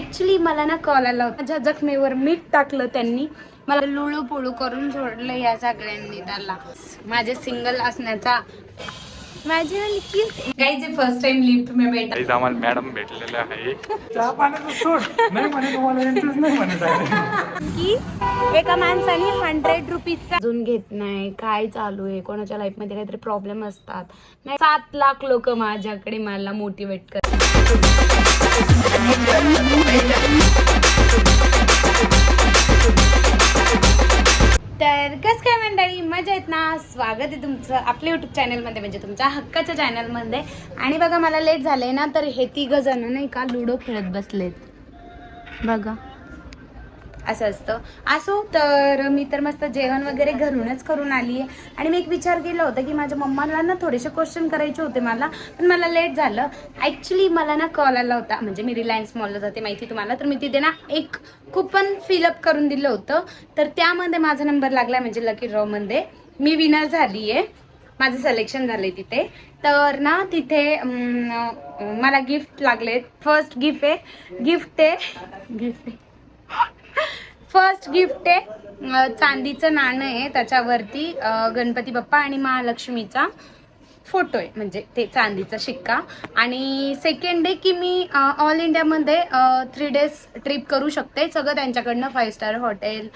Actually मला ना call आला होता. माझ्या जखमेवर मीठ टाकलं त्यांनी. मला लुळू पोळू करून सोडलं या सगळ्यांनी त्याला. माझे सिंगल असण्याचा. माझी काही जे फर्स्ट टाइम लिफ्ट मी भेट काहीच आम्हाला मॅडम भेटलेले आहे. चहा पाण्याचं सोड. नाही म्हणे तुम्हाला इंटरेस्ट नाही म्हणत आहे. की एका माणसाने हंड्रेड रुपीजचा अजून घेत नाही. काय चालू आहे? कोणाच्या लाईफमध्ये काहीतरी प्रॉब्लेम असतात. नाही सात लाख लोक माझ्याकडे मला मोटिवेट करतात. तर कस काय मंडळी? मजा येत ना? स्वागत आहे तुमचं आपल्या युट्यूब चॅनलमध्ये म्हणजे तुमच्या हक्काच्या चॅनलमध्ये आणि बघा मला लेट झालंय ना तर हे तिघ जण नाही का लुडो खेळत बसलेत. बघा. असं असतं. असो तर मी तर मस्त जेवण वगैरे घरूनच करून आली आहे. आणि मी एक विचार केला होता की माझ्या मम्माला ना थोडेसे क्वेश्चन करायचे होते मला पण मला लेट झालं. ॲक्च्युली मला ना कॉल आला होता. म्हणजे मी रिलायन्स मॉलला जाते माहिती तुम्हाला? तर मी तिथे ना एक कुपन फिलअप करून दिलं होतं. तर त्यामध्ये माझा नंबर लागला म्हणजे लकी ड्रॉमध्ये मी विनर झाली आहे. माझं सिलेक्शन झालंय तिथे. तर ना तिथे मला गिफ्ट लागले. फर्स्ट गिफ्ट आहे. गिफ्ट आहे. गिफ्ट आहे. फर्स्ट गिफ्ट आहे चांदीचं नाणं आहे त्याच्यावरती गणपती बाप्पा आणि महालक्ष्मीचा फोटो आहे म्हणजे ते चांदीचा शिक्का. आणि सेकंड आहे की मी ऑल इंडियामध्ये थ्री डेज ट्रिप करू शकते. सगळं त्यांच्याकडनं फाईव्ह स्टार हॉटेल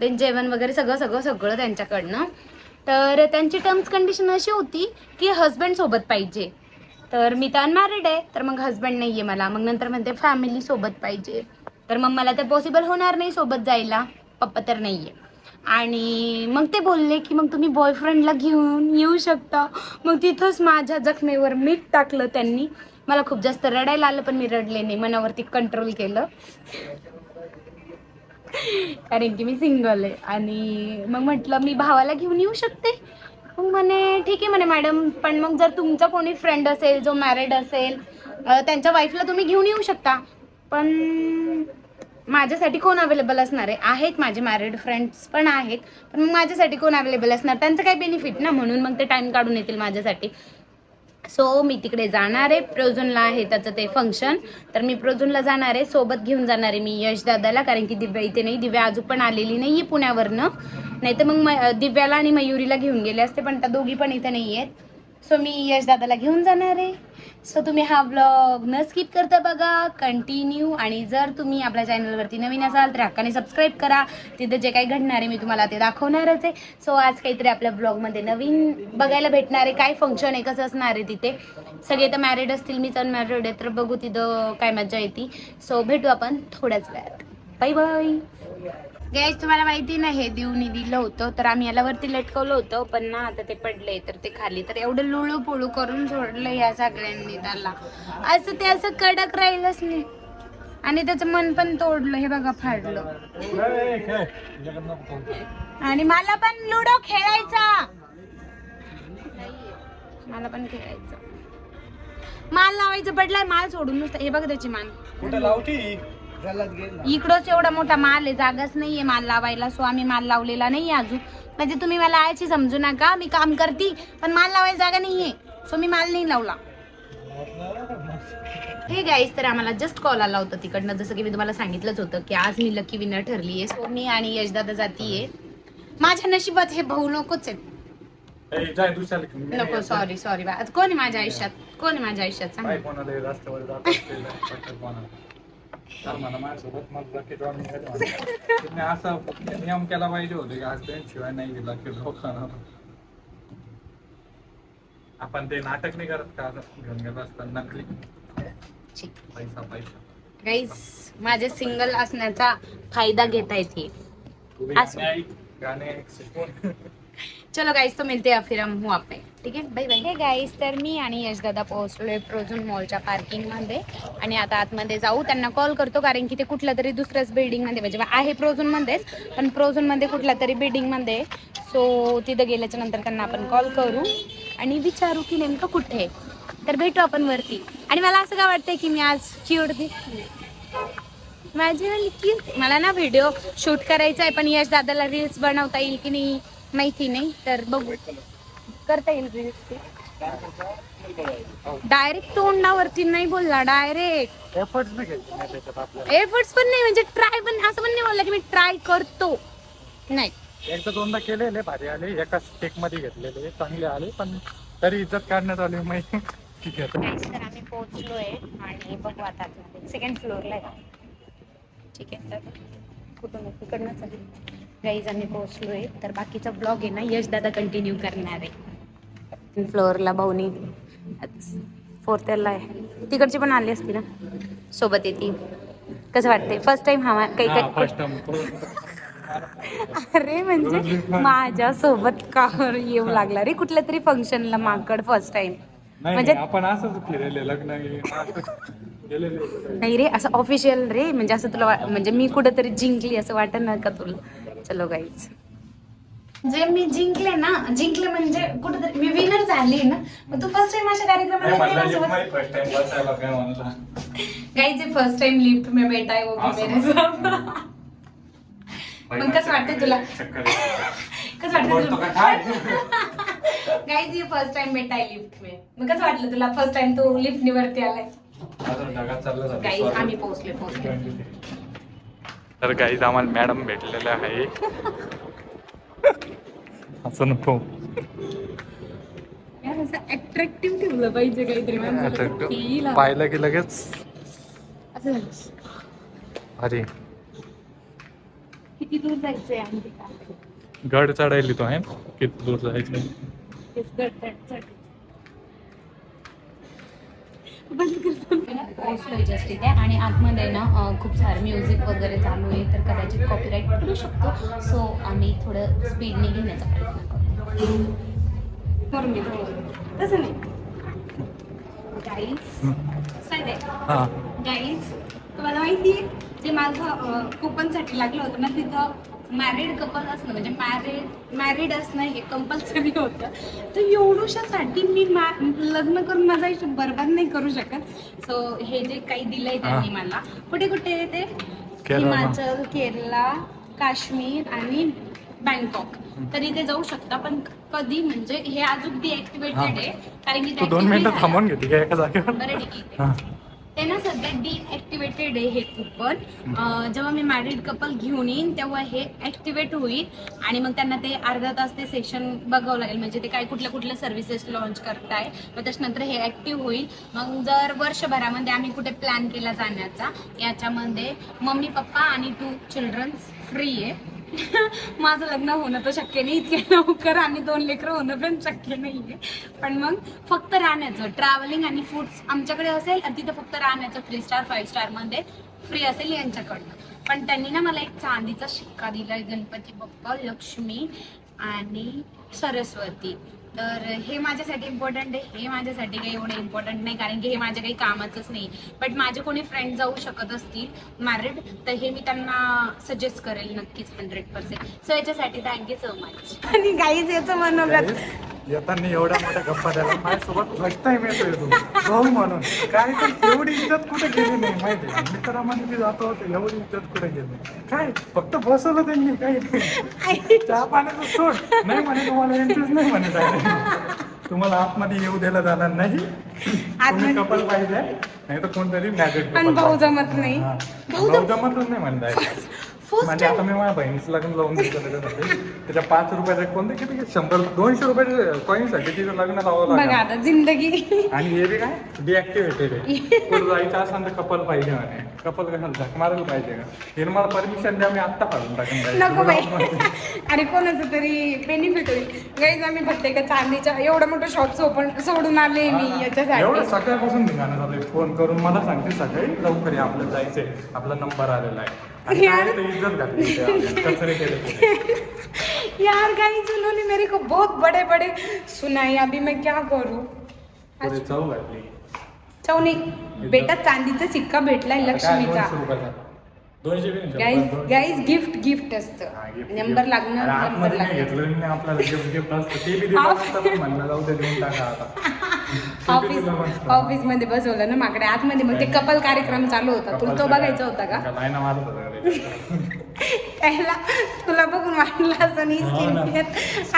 देन जेवण वगैरे सगळं सगळं सगळं त्यांच्याकडनं. तर त्यांची टर्म्स कंडिशन अशी होती की हस्बंड सोबत पाहिजे. तर मी तर अनमॅरिड आहे तर मग हस्बंड नाही आहे मला. मग नंतर म्हणते फॅमिली सोबत पाहिजे. तर मग मला ते पॉसिबल होणार नाही सोबत जायला. पप्पा तर नाही आहे आणि मग ते बोलले की मग तुम्ही बॉयफ्रेंडला घेऊन येऊ शकता. मग तिथंच माझ्या जखमेवर मीठ टाकलं त्यांनी. मला खूप जास्त रडायला आलं पण मी रडले नाही. मनावरती कंट्रोल केलं. कारण की मी सिंगल आहे. आणि मग म्हटलं मी भावाला घेऊन येऊ शकते? मग म्हणे ठीक आहे म्हणे मॅडम पण मग जर तुमचा कोणी फ्रेंड असेल जो मॅरिड असेल त्यांच्या वाईफला तुम्ही घेऊन येऊ शकता. पण माझ्यासाठी कोण अवेलेबल असणार आहे? आहेत माझे मॅरिड फ्रेंड्स पण आहेत. पण मग माझ्यासाठी कोण अवेलेबल असणार? त्यांचं काही बेनिफिट ना म्हणून मग ते टाईम काढून येतील माझ्यासाठी. सो मी तिकडे जाणार आहे. प्रोझोनला आहे त्याचं ते फंक्शन तर मी प्रोझोनला जाणार आहे. सोबत घेऊन जाणार आहे मी यश दादाला. कारण की दिव्या इथे नाही. दिव्या अजून पण आलेली नाही आहे पुण्यावरनं. नाही तर मग म- दिव्याला आणि मयुरीला घेऊन गेले असते. पण त्या दोघी पण इथे नाही आहेत सो मी यश दादाला घेऊन जाणार आहे. सो तुम्ही हा ब्लॉग न स्किप करता बघा कंटिन्यू आणि जर तुम्ही आपल्या चॅनलवरती नवीन असाल तर हक्काने सबस्क्राईब करा. तिथे जे काही घडणार आहे मी तुम्हाला ते दाखवणारच आहे. सो आज काहीतरी आपल्या ब्लॉगमध्ये नवीन बघायला भेटणार आहे. काय फंक्शन आहे कसं असणार आहे तिथे. सगळे तर मॅरिड असतील मीच अनमॅरिड आहे तर बघू तिथं काय मजा येते. सो भेटू आपण थोड्याच वेळात. बाय बाय गॅस तुम्हाला माहिती ना हे देऊनी दिलं होतं तर आम्ही याला वरती लटकवलं होतं पण ना आता ते पडले तर ते खाली. तर एवढं लुळू पोळू करून सोडलं या सगळ्यांनी त्याला. असं ते असं कडक राहिलंच नाही. आणि त्याचं मन पण तोडलं हे बघा फाडलं. आणि मला पण लुडो खेळायचा. मला पण खेळायचं. माल लावायचं पडलाय माल सोडून नुसतं हे बघ त्याची मान कुठे लावती? इकडंच एवढा मोठा माल आहे जागाच नाहीये माल लावायला. सो आम्ही माल लावलेला नाहीये अजून. म्हणजे तुम्ही मला आयची समजू नका. मी काम करते पण माल लावायला जागा नाहीये. सो मी माल नाही लावला. हे गाईस तर आम्हाला जस्ट कॉल आला होता तिकडनं. जसं की मी तुम्हाला सांगितलंच होतं की आज मी लकी विनर ठरली आहे सो मी आणि यशदादा जातीये. माझ्या नशिबात हे भाऊ नकोच आहेत. नको सॉरी सॉरी कोण आहे माझ्या आयुष्यात? कोण आहे माझ्या आयुष्यात? सांग. तर मला माझ्यासोबत मग निघाला असा नियम केला पाहिजे होते की आज शिवाय नाही गेला की लोकांना. आपण ते नाटक नाही करत का? घेऊन गेलो असतं नकली. पैसा पैसा. गाईस माझे सिंगल असण्याचा फायदा घेता येते. गाणे. चलो गाईज तो मिळते फिर हम हूँ आप ठीक आहे बाय बाय हे गाईज तर मी आणि यशदादा पोहोचलोय प्रोझून मॉलच्या पार्किंगमध्ये आणि आता आतमध्ये जाऊ त्यांना कॉल करतो कारण की ते कुठल्या तरी दुसऱ्याच बिल्डिंगमध्ये म्हणजे आहे प्रोझूनमध्येच पण प्रोझूनमध्ये कुठल्या तरी बिल्डिंगमध्ये सो तिथं गेल्याच्यानंतर त्यांना आपण कॉल करू. आणि विचारू की नेमकं कुठे तर भेटू आपण वरती. आणि मला असं काय वाटतंय की मी आज क्यूट दिसते माझी मला ना व्हिडिओ शूट करायचा आहे पण यश दादाला रील्स बनवता येईल की नाही? माहिती नाही तर बघू. करता येईल रील्स डायरेक्ट तोंडावरती नाही बोलला डायरेक्ट एफर्ट्स पण नाही म्हणजे ट्राय पण असं पण नाही बोलला की मी ट्राय करतो. नाही. एकदा दोनदा केलेले भारी आले. एकाच टेकमध्ये घेतलेले चांगले आले पण तरी इज्जत काढण्यात आली माहिती ठीक आहे Guys, तर आम्ही पोहोचलोय आणि बघू आता सेकंड फ्लोअरला ठीक आहे. तर कुठून आहे. गाईज आम्ही पोहोचलोय. तर बाकीचा ब्लॉग आहे ना यश दादा कंटिन्यू करणार आहे. फ्लोअरला भाऊनी फोर्थ इयरला आहे. तिकडची पण आली असती ना? सोबत येते. कसं वाटते फर्स्ट टाइम हा काही काही अरे म्हणजे माझ्या सोबत का येऊ लागला? रे कुठल्या तरी फंक्शनला माकड फर्स्ट टाइम म्हणजे- नाही, आपण असंच फिरले लग्न नाही रे असं ऑफिशियल रे. म्हणजे असं तुला म्हणजे मी कुठेतरी जिंकली असं वाटत ना का तुला? चलो गाईच जे मी जिंकले ना जिंकले म्हणजे कुठेतरी मी विनर झाली ना मग तू फर्स्ट टाइम अशा कार्यक्रमाला काय म्हणला? गाईज फर्स्ट टाइम लिफ्ट में बैठा है वो मेरे मग कसं वाटतंय तुला? कसं वाटतं तुला? गाईज ये फर्स्ट टाइम बैठा है लिफ्ट में. मग कसं वाटलं तुला? फर्स्ट टाइम तू लिफ्ट वरती आलाय? अजून ढगात चाललं जातं. गाईज आम्ही पोहोचले पोहोचले तर गाईज आम्हाला मॅडम भेटलेल्या आहे. असं नको. अट्रॅक्टिव्ह ठेवलं पाहिजे काहीतरी. पाहिलं की लगेच. अरे. किती दूर जायचंय? गड चढायली तो आहे? किती दूर जायचं करतो. पोहोचलोय just इथे आणि आतमध्ये ना खूप सारं म्युझिक वगैरे चालू आहे तर कदाचित कॉपीराईट पडू शकतो. सो आम्ही थोडं स्पीडने घेण्याचा प्रयत्न करू करून घेतो तसं नाही. गाईज हा. तुम्हाला माहिती आहे जे माझं कुपनसाठी लागलं होतं ना तिथं मॅरिड कपल असणं म्हणजे मॅरिड मॅरिड असणं हे कंपल्सरी होतं. तर एवढूशासाठी मी मा लग्न करून माझं आयुष्य बर्बाद नाही करू शकत. सो हे जे काही दिलंय त्यांनी मला. कुठे कुठे ते. हिमाचल केरला काश्मीर आणि बँकॉक. तर इथे जाऊ शकता पण कधी म्हणजे हे अजून डिॲक्टिवेटेड आहे. कारण की दोन मिनिटं. थांबून घेते बरं ठीक आहे. ते ना सध्या डिॲक्टिवेटेड आहे हे कुपन जेव्हा मी मॅरिड कपल घेऊन येईन तेव्हा हे ऍक्टिव्हेट होईल. आणि मग त्यांना ते अर्धा तास ते सेशन बघावं लागेल. म्हणजे ते काय कुठल्या कुठल्या सर्व्हिसेस लॉन्च करताय. मग त्याच्यानंतर हे ऍक्टिव्ह होईल. मग जर वर्षभरामध्ये आम्ही कुठे प्लॅन केला जाण्याचा याच्यामध्ये मम्मी पप्पा आणि टू चिल्ड्रन्स फ्री आहे. माझं लग्न होणं तर शक्य नाही इतके लवकर आणि दोन लेकरं होणं पण शक्य नाही आहे पण मग फक्त राहण्याचं ट्रॅव्हलिंग आणि फूड्स आमच्याकडे असेल आणि तिथं फक्त राहण्याचं थ्री स्टार फाईव्ह स्टारमध्ये फ्री असेल यांच्याकडनं. पण त्यांनी ना मला एक चांदीचा शिक्का दिला गणपती बाप्पा लक्ष्मी आणि सरस्वती. तर हे माझ्यासाठी इम्पॉर्टंट आहे. हे माझ्यासाठी काही एवढं इम्पॉर्टंट नाही कारण की हे माझ्या काही कामाचंच नाही. बट माझे कोणी फ्रेंड जाऊ शकत असतील मॅरिड तर हे मी त्यांना सजेस्ट करेल नक्कीच हंड्रेड पर्सेंट सो याच्यासाठी थँक्यू सो मच आणि गाईज याचं मनोगत येताना एवढ्या मोठ्या गप्पा द्यायला माझ्यासोबत फर्स्ट टाइम येतोय तू. भाऊ म्हणून. काय तर एवढी इज्जत कुठे गेली नाही माहिती मित्रामध्ये मी जातो होतो एवढी इज्जत कुठे गेली काय? फक्त बसवलं त्यांनी काही चहा पाण्याचं सोड. नाही म्हणे तुम्हाला इंटरेस्ट नाही म्हणे तुम्हाला आतमध्ये येऊ द्यायला जाणार नाही. तुम्ही कपल पाहिजे. नाही तर कोणतरी पण भाऊ जमत नाही. भाऊ जमतच नाही म्हणताय. म्हणजे आता मी माझ्या बहिणीचं लग्न लावून दिलं त्याच्यासाठी त्याच्या पाच रुपयाचे कोणते किती? शंभर दोनशे रुपयाचे कॉईनसाठी तिचं लग्न लावावं बघा लागेल आता जिंदगी. आणि हे बी काय? डिॲक्टिव्हेटेड आहे. कुठं जायचं असेल तर कपल पाहिजे म्हणे. कपल कशाला झक मारायला पाहिजे का? हे मला परमिशन द्या मी आत्ता काढून टाकेन नको बाई. गाडी. अरे कोणाचं तरी बेनिफिट होईल. गाईज आम्ही फक्त एका चांदीच्या एवढं मोठं शॉप ओपन सोडून आले मी एवढं याच्यासाठी. सकाळपासून निघाणं झालंय. फोन करून मला सांगते सकाळी लवकर या आपल्याला जायचंय. आपला नंबर आलेला आहे. यार. गाइस उन्होंने मेरे को बहुत बड़े बड़े सुनाई. अभी मैं क्या करूं? चौनी बेटा चांदीचा सिक्का भेटलाय लक्ष्मीचा. नाही, गाईज. गाईज गिफ्ट गिफ्ट असतं. Number gift. लागणं अरे नंबर नाही ऑफिस. ऑफिस मध्ये बसवलं ना माकडे. आतमध्ये मग ते कपल कार्यक्रम चालू होता. तुला तो बघायचा होता का? त्याला तुला बघून वाटलं असं नाही. स्किन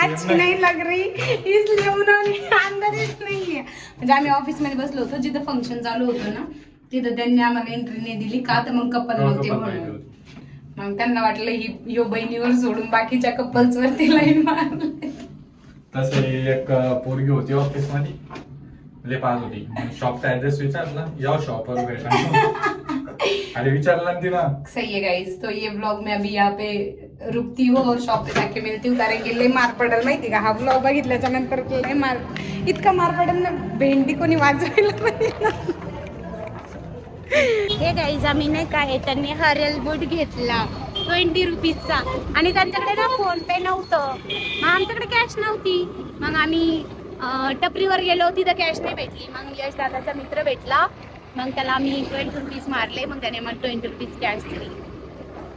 अच्छी नाही लग रही इसलिए उन्होंने अंदरच नाहीये. म्हणजे आम्ही ऑफिसमध्ये बसलो होतो. जिथं फंक्शन चालू होतं ना तिथं त्यांनी आम्हाला एंट्री नाही दिली. का तर मग कपल नव्हते म्हणून. मग त्यांना वाटलं ही यो बहिणीवर सोडून बाकीच्या कपल्स वरती लाईन मारले तसे एक पोरगी होती ऑफिस लय पास होती. शॉपचा ऍड्रेस विचारला या शॉपवर अरे विचारला ना सही है गाइस तो ये व्लॉग में अभी यहाँ पे रुकती हूँ और शॉप पे जाके मिलती हूँ कारण की लय मार पडल माहिती का? हा व्लॉग बघितल्याच्या नंतर लय मार इतका मार पडेल ना भेंडी कोणी वाजवायला पाहिजे हे गाईज आम्ही नाही काय त्यांनी हरेल बूट घेतला ट्वेंटी रुपीजचा आणि त्यांच्याकडे ना फोन पे नव्हतं. मग आमच्याकडे कॅश नव्हती. मग आम्ही टपरीवर गेलो तिथं कॅश नाही भेटली. मग यश दादाचा मित्र भेटला. मग त्याला मी ट्वेंटी रुपीज मारले. मग त्याने मग ट्वेंटी रुपीज कॅश दिली.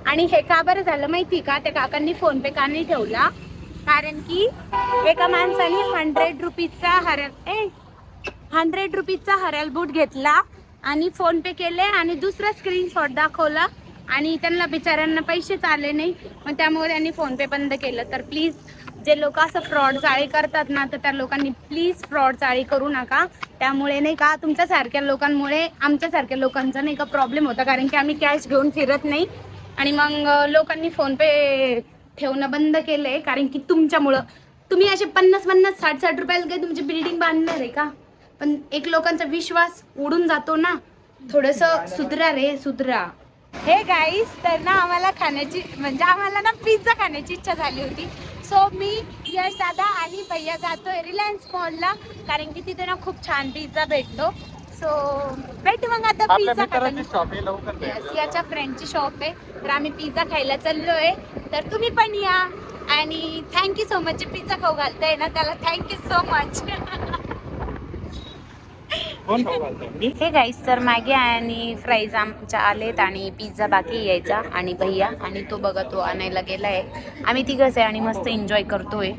आणि हे का बरं झालं माहिती का? त्या काकांनी फोन पे का नाही ठेवला. कारण की एका माणसाने हंड्रेड रुपीजचा हरल ए हंड्रेड रुपीजचा हरल बूट घेतला आणि फोन पे केले आणि दुसरा स्क्रीनशॉट दाखवला. आणि त्यांना बिचाऱ्यांना पैसेच आले नाही. मग त्यामुळे त्यांनी फोन पे बंद केलं. तर प्लीज जे लोक असं फ्रॉड चाळी करतात ना तर त्या लोकांनी प्लीज फ्रॉड चाळी करू नका. त्यामुळे नाही का तुमच्यासारख्या लोकांमुळे आमच्यासारख्या लोकांचा नाही का प्रॉब्लेम होता. कारण की आम्ही कॅश घेऊन फिरत नाही. आणि मग लोकांनी फोनपे ठेवणं बंद केलं आहे कारण की तुमच्यामुळं. तुम्ही असे पन्नास पन्नास साठ साठ रुपयाला काही तुमची बिल्डिंग बांधणार आहे का? पण एक लोकांचा विश्वास उडून जातो ना. थोडस सुधरा रे सुधरा. हे गाईस तर ना आम्हाला खाण्याची म्हणजे आम्हाला ना पिझ्झा खाण्याची इच्छा झाली होती. सो मी यश दादा आणि भैया जातोय रिलायन्स मॉलला कारण की तिथे ना खूप छान पिझ्झा भेटतो. सो भेटू मग आता पिझ्झा भेट. याच्या फ्रेंडची शॉप आहे. तर आम्ही पिझ्झा खायला चाललोय. तर तुम्ही पण या. आणि थँक्यू सो मच पिझ्झा खाऊ घालताय ना त्याला थँक्यू सो मच कोण खाऊ घालतंय? मी? हे गाईस तर मॅगी आणि फ्राईज आमच्या आलेत आणि पिझ्झा बाकी यायचा आणि भैया. आणि तो बघा तो आणायला गेलाय. आम्ही तिघच आहे आणि मस्त एन्जॉय करतोय.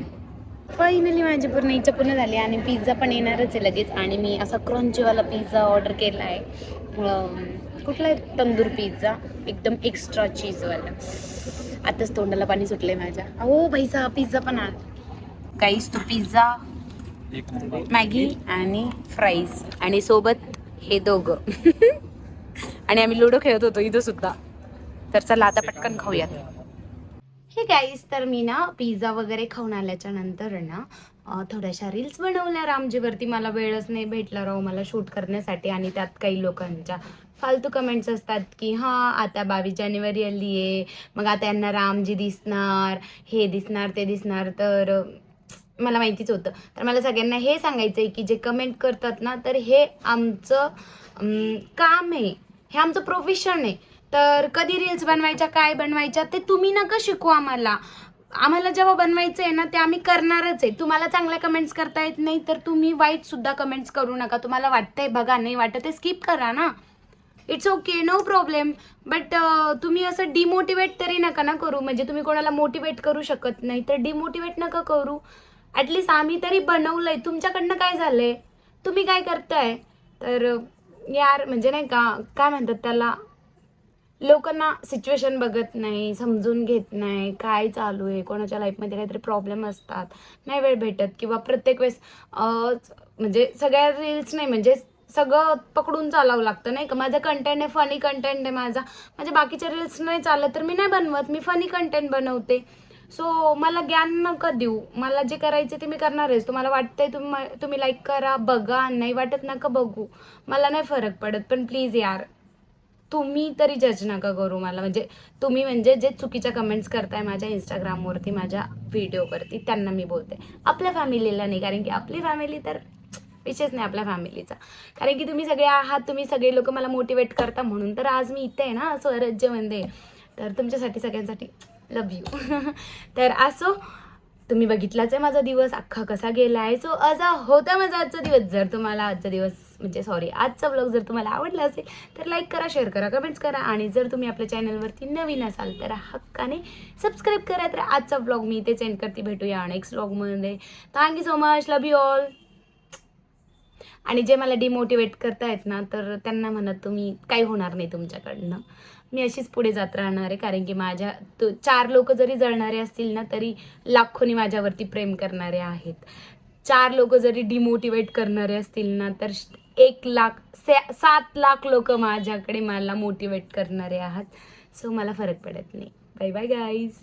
फायनली माझी पूर्ण इच्छा पूर्ण झाली आणि पिझ्झा पण येणारच आहे लगेच. आणि मी असा क्रंचीवाला पिझ्झा ऑर्डर केला आहे कुठला आहे? तंदूर पिझ्झा एकदम एक्स्ट्रा चीजवाला आताच तोंडाला पाणी सुटलंय माझ्या. अहो भाईचा पिझ्झा पण आला. गाईस तो पिझ्झा. मॅगी आणि फ्राईज. आणि सोबत हे दोघं. आणि आम्ही लुडो खेळत होतो इथं सुद्धा. तर चला आता पटकन खाऊयात. हे गाईस तर मी ना पिझ्झा वगैरे खाऊन आल्याच्यानंतर ना थोड्याशा रील्स बनवल्या रामजीवरती मला वेळच नाही भेटला राव मला शूट करण्यासाठी. आणि त्यात काही लोकांच्या फालतू कमेंट्स असतात की हां आता बावीस जानेवारी आली आहे मग आता यांना रामजी दिसणार हे दिसणार ते दिसणार. तर मला माहितीच होतं. तर मला सगळ्यांना हे सांगायचं आहे की जे कमेंट करतात ना तर हे आमचं काम आहे. हे आमचं प्रोफेशन आहे. तर कधी रील्स बनवायच्या काय बनवायच्या ते तुम्ही नका शिकू आम्हाला. आम्हाला जेव्हा बनवायचं आहे ना ते आम्ही करणारच आहे. तुम्हाला चांगल्या कमेंट्स करता येत नाही तर तुम्ही वाईटसुद्धा कमेंट्स करू नका. तुम्हाला वाटतंय बघा नाही वाटत ते स्किप करा ना. It's okay no problem but तुम्ही असं डिमोटिवेट तरी नका ना करू. म्हणजे तुम्ही कोणाला मोटिवेट करू शकत नाही. तर डिमोटिवेट नका करू. ॲटलिस्ट आम्ही तरी बनवलंय. तुमच्याकडनं काय झालंय? तुम्ही काय करताय? तर यार म्हणजे नाही का काय म्हणतात त्याला? लोकांना सिच्युएशन बघत नाही समजून घेत नाही काय चालू आहे? कोणाच्या लाईफमध्ये काहीतरी प्रॉब्लेम असतात. नाही वेळ भेटत. किंवा प्रत्येक वेळेस म्हणजे सगळ्या रील्स नाही म्हणजे सगळं पकडून चालावं लागतं नाही का? माझं कंटेंट आहे फनी कंटेंट आहे माझा. म्हणजे बाकीच्या रील्स नाही चालत तर मी नाही बनवत. मी फनी कंटेंट बनवते. सो मला ज्ञान नका देऊ. मला जे करायचे ते मी करणार आहेच तुम्हाला वाटतंय तुम्ही तुम्ही लाईक करा बघा. नाही वाटत नका बघू. मला नाही फरक पडत. पण प्लीज यार तुम्ही तरी जज नका करू मला. म्हणजे तुम्ही म्हणजे जे चुकीच्या कमेंट्स करताय माझ्या इंस्टाग्रामवरती माझ्या व्हिडिओवरती त्यांना मी बोलते. आपल्या फॅमिलीला नाही. कारण की आपली फॅमिली तर विशेष नाही आपल्या फॅमिलीचा कारण की तुम्ही सगळे आहात. तुम्ही सगळे लोक मला मोटिवेट करता म्हणून. तर आज मी इथे आहे ना स्वराज्यमध्ये. तर तुमच्यासाठी सगळ्यांसाठी लव यू तर असो तुम्ही बघितलाच आहे माझा दिवस अख्खा कसा गेला आहे सो असा होता माझा आजचा दिवस. जर तुम्हाला आजचा दिवस म्हणजे सॉरी आजचा ब्लॉग जर तुम्हाला आवडला असेल तर लाईक करा शेअर करा कमेंट्स करा. आणि जर तुम्ही आपल्या चॅनलवरती नवीन असाल तर हक्काने सबस्क्राईब करा. तर आजचा ब्लॉग मी इथे सेंड करते. भेटूया नेक्स्ट ब्लॉगमध्ये thank you so much love you all आणि जे मला डिमोटिवेट करतायत ना तर त्यांना म्हणत तुम्ही काही होणार नाही तुमच्याकडनं. मी अशीच पुढे जात राहणार आहे कारण की माझ्या तो चार लोक जरी जळणारे असतील ना तरी लाखोनी माझ्यावरती प्रेम करणारे आहेत. चार लोक जरी डिमोटिवेट करणारे असतील ना तर एक लाख सात लाख लोक माझ्याकडे मला मोटिवेट करणारे आहात. सो मला फरक पडत नाही. Bye bye guys